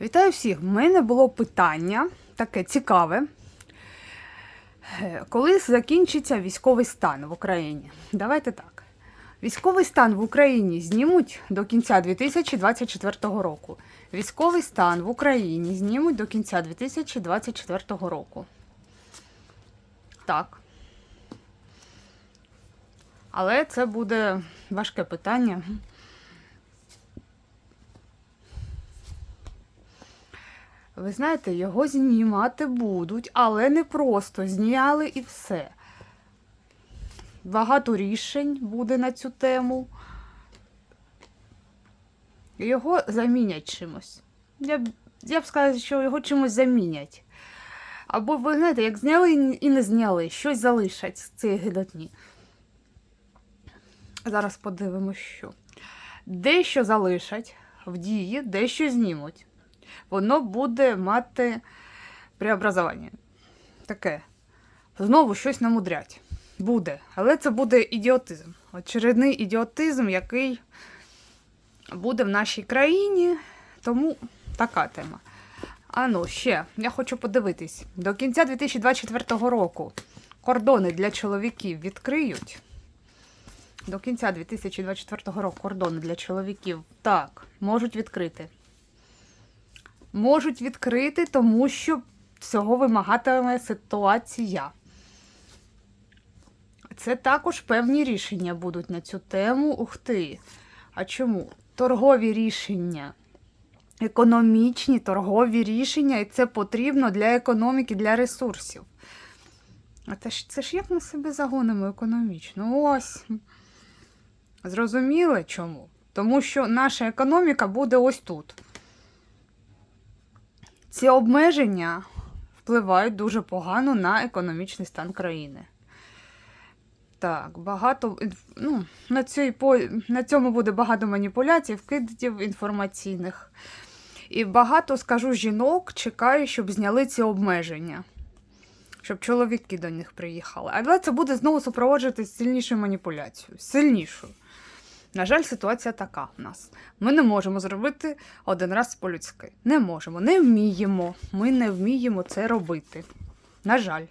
Вітаю всіх! В мене було питання таке цікаве. Е, Коли закінчиться військовий стан в Україні? Давайте так. Військовий стан в Україні знімуть до кінця 2024 року. Військовий стан в Україні знімуть до кінця 2024 року. Так. Але це буде важке питання. Ви знаєте, його знімати будуть, але не просто зняли і все. Багато рішень буде на цю тему. Його замінять чимось. Я б, я б сказала, що його чимось замінять. Або, ви знаєте, як зняли і не зняли, щось залишать з цієї гидотні. Зараз подивимось, що. Дещо залишать в дії, дещо знімуть воно буде мати преобразування. Таке. Знову щось намудрять. Буде. Але це буде ідіотизм. Очередний ідіотизм, який буде в нашій країні. Тому така тема. А ну, ще, я хочу подивитись. До кінця 2024 року кордони для чоловіків відкриють. До кінця 2024 року кордони для чоловіків так, можуть відкрити можуть відкрити, тому що цього вимагатиме ситуація. Це також певні рішення будуть на цю тему. Ух ти. А чому? Торгові рішення. Економічні торгові рішення, і це потрібно для економіки, для ресурсів. А це ж, це ж як ми себе загонимо економічно? Ось. Зрозуміли чому? Тому що наша економіка буде ось тут. Ці обмеження впливають дуже погано на економічний стан країни. Так, багато ну, на, цій, на цьому буде багато маніпуляцій, вкидів інформаційних. І багато, скажу, жінок чекає, щоб зняли ці обмеження, щоб чоловіки до них приїхали. Але це буде знову супроводжуватися сильнішою маніпуляцією. Сильнішою. На жаль, ситуація така в нас. Ми не можемо зробити один раз по-людськи. Не можемо, не вміємо. Ми не вміємо це робити. На жаль.